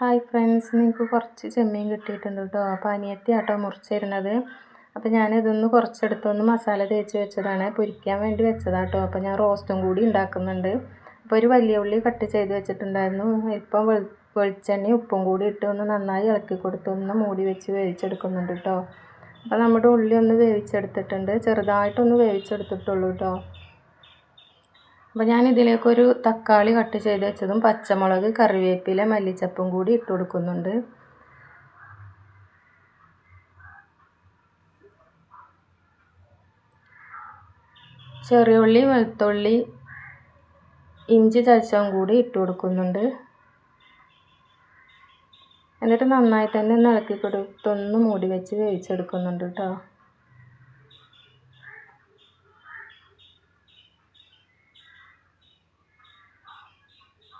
Hi friends നിങ്ങൾക്ക് കുറച്ച് ചെമ്മീൻ കിട്ടിയിട്ടുണ്ട് കേട്ടോ അപ്പോൾ അനിയത്തി ആട്ടോ മുറിച്ചിരുന്നത്. അപ്പോൾ ഞാനിതൊന്ന് കുറച്ചെടുത്തൊന്ന് മസാല തേച്ച് വെച്ചതാണ്. പൊരിക്കാൻ വേണ്ടി വെച്ചതാട്ടോ അപ്പോൾ ഞാൻ റോസ്റ്റും കൂടി ഉണ്ടാക്കുന്നുണ്ട്. അപ്പോൾ ഒരു വലിയ ഉള്ളി കട്ട് ചെയ്ത് വെച്ചിട്ടുണ്ടായിരുന്നു. ഇപ്പം വെളിച്ചെണ്ണയും ഉപ്പും കൂടി ഇട്ട് ഒന്ന് നന്നായി ഇളക്കി കൊടുത്ത് ഒന്ന് മൂടി വെച്ച് വേവിച്ചെടുക്കുന്നുണ്ട് കേട്ടോ അപ്പോൾ നമ്മുടെ ഉള്ളി ഒന്ന് വേവിച്ചെടുത്തിട്ടുണ്ട്. ചെറുതായിട്ടൊന്ന് വേവിച്ചെടുത്തിട്ടുള്ളൂ കേട്ടോ അപ്പോൾ ഞാൻ ഇതിലേക്കൊരു തക്കാളി കട്ട് ചെയ്ത് വെച്ചതും പച്ചമുളക് കറിവേപ്പില മല്ലിച്ചപ്പും കൂടി ഇട്ട് കൊടുക്കുന്നുണ്ട്. ചെറിയുള്ളി വെളുത്തുള്ളി ഇഞ്ചി ചതച്ചതും കൂടി ഇട്ട് കൊടുക്കുന്നുണ്ട്. എന്നിട്ട് നന്നായി തന്നെ ഒന്ന് ഇളക്കി കൊടുത്തൊന്ന് മൂടി വെച്ച് വേവിച്ചെടുക്കുന്നുണ്ട് കേട്ടോ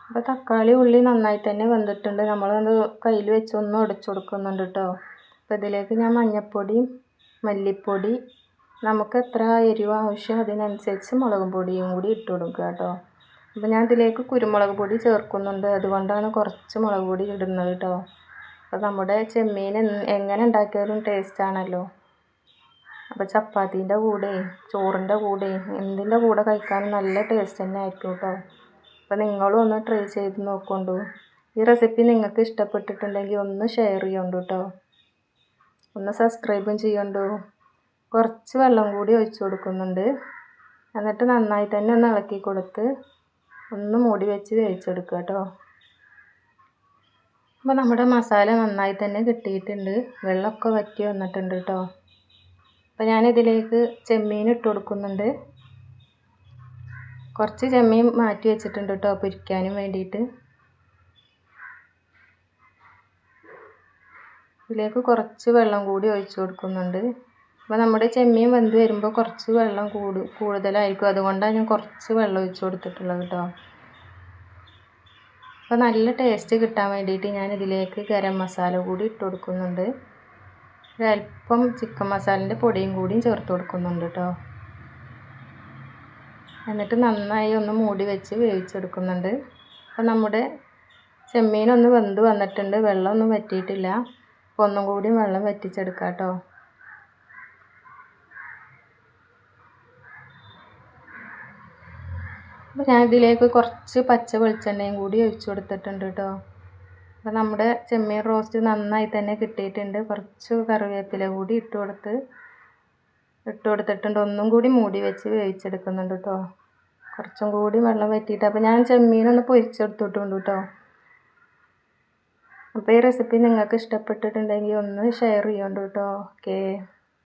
അപ്പോൾ തക്കാളി ഉള്ളി നന്നായി തന്നെ വെന്തിട്ടുണ്ട്. നമ്മളത് കയ്യിൽ വെച്ച് ഒന്ന് ഉടച്ചു കൊടുക്കുന്നുണ്ട് കേട്ടോ അപ്പോൾ ഇതിലേക്ക് ഞാൻ മഞ്ഞൾപ്പൊടിയും മല്ലിപ്പൊടി നമുക്ക് എത്ര എരിവ് ആവശ്യം അതിനനുസരിച്ച് മുളക് പൊടിയും കൂടി ഇട്ട് കൊടുക്കുക കേട്ടോ അപ്പോൾ ഞാൻ ഇതിലേക്ക് കുരുമുളക് പൊടി ചേർക്കുന്നുണ്ട്. അതുകൊണ്ടാണ് കുറച്ച് മുളക് പൊടി ഇടുന്നത് കേട്ടോ അപ്പോൾ നമ്മുടെ ചെമ്മീൻ എങ്ങനെ ഉണ്ടാക്കിയാലും ടേസ്റ്റ് ആണല്ലോ. അപ്പോൾ ചപ്പാത്തീന്റെ കൂടെ ചോറിന്റെ കൂടെ എന്തിന്റെ കൂടെ കഴിക്കാനും നല്ല ടേസ്റ്റ് തന്നെ ആയിരിക്കും കേട്ടോ അപ്പോൾ നിങ്ങളും ഒന്ന് ട്രൈ ചെയ്ത് നോക്കൊണ്ടു. ഈ റെസിപ്പി നിങ്ങൾക്ക് ഇഷ്ടപ്പെട്ടിട്ടുണ്ടെങ്കിൽ ഒന്ന് ഷെയർ ചെയ്യണ്ടു കേട്ടോ ഒന്ന് സബ്സ്ക്രൈബും ചെയ്യണ്ടു. കുറച്ച് വെള്ളം കൂടി ഒഴിച്ചു കൊടുക്കുന്നുണ്ട്. എന്നിട്ട് നന്നായി തന്നെ ഒന്ന് ഇളക്കി കൊടുത്ത് ഒന്ന് മൂടി വെച്ച് വേവിച്ചെടുക്കുക കേട്ടോ അപ്പോൾ നമ്മുടെ മസാല നന്നായി തന്നെ കിട്ടിയിട്ടുണ്ട്. വെള്ളമൊക്കെ വറ്റി വന്നിട്ടുണ്ട് കേട്ടോ അപ്പോൾ ഞാനിതിലേക്ക് ചെമ്മീൻ ഇട്ട് കൊടുക്കുന്നുണ്ട്. കുറച്ച് ചെമ്മീൻ മാറ്റി വെച്ചിട്ടുണ്ട് കേട്ടോ പൊരിക്കാനും വേണ്ടിയിട്ട്. ഇതിലേക്ക് കുറച്ച് വെള്ളം കൂടി ഒഴിച്ചു കൊടുക്കുന്നുണ്ട്. അപ്പോൾ നമ്മുടെ ചെമ്മീൻ വെന്ത് വരുമ്പോൾ കുറച്ച് വെള്ളം കൂടു കൂടുതലായിരിക്കും. അതുകൊണ്ടാണ് ഞാൻ കുറച്ച് വെള്ളം ഒഴിച്ചു കൊടുത്തിട്ടുള്ളത് കേട്ടോ. അപ്പോൾ നല്ല ടേസ്റ്റ് കിട്ടാൻ വേണ്ടിയിട്ട് ഞാൻ ഇതിലേക്ക് ഗരം മസാല കൂടി ഇട്ട് കൊടുക്കുന്നുണ്ട്. ഒരല്പം ചിക്കൻ മസാലന്റെ പൊടിയും കൂടിയും ചേർത്ത് കൊടുക്കുന്നുണ്ട് കേട്ടോ. എന്നിട്ട് നന്നായി ഒന്ന് മൂടി വെച്ച് വേവിച്ചെടുക്കുന്നുണ്ട്. അപ്പോൾ നമ്മുടെ ചെമ്മീനൊന്ന് വെന്ത് വന്നിട്ടുണ്ട്. വെള്ളമൊന്നും വറ്റിയിട്ടില്ല. അപ്പോൾ ഒന്നും കൂടി വെള്ളം വറ്റിച്ചെടുക്കാം കേട്ടോ. അപ്പോൾ ഞാൻ ഇതിലേക്ക് കുറച്ച് പച്ച വെളിച്ചെണ്ണയും കൂടി ഒഴിച്ചു കൊടുത്തിട്ടുണ്ട് കേട്ടോ. അപ്പോൾ നമ്മുടെ ചെമ്മീൻ റോസ്റ്റ് നന്നായി തന്നെ കിട്ടിയിട്ടുണ്ട്. കുറച്ച് കറിവേപ്പില കൂടി ഇട്ട് കൊടുത്ത് ഇട്ട് കൊടുത്തിട്ടുണ്ട്. ഒന്നും കൂടി മൂടി വെച്ച് വേവിച്ചെടുക്കുന്നുണ്ട് കേട്ടോ കുറച്ചും കൂടി വെള്ളം വറ്റിയിട്ട്. അപ്പോൾ ഞാൻ ചെമ്മീനൊന്ന് പൊരിച്ചെടുത്തിട്ടുണ്ട് കേട്ടോ അപ്പോൾ ഈ റെസിപ്പി നിങ്ങൾക്ക് ഇഷ്ടപ്പെട്ടിട്ടുണ്ടെങ്കിൽ ഒന്ന് ഷെയർ ചെയ്യണ്ട കേട്ടോ ഓക്കേ.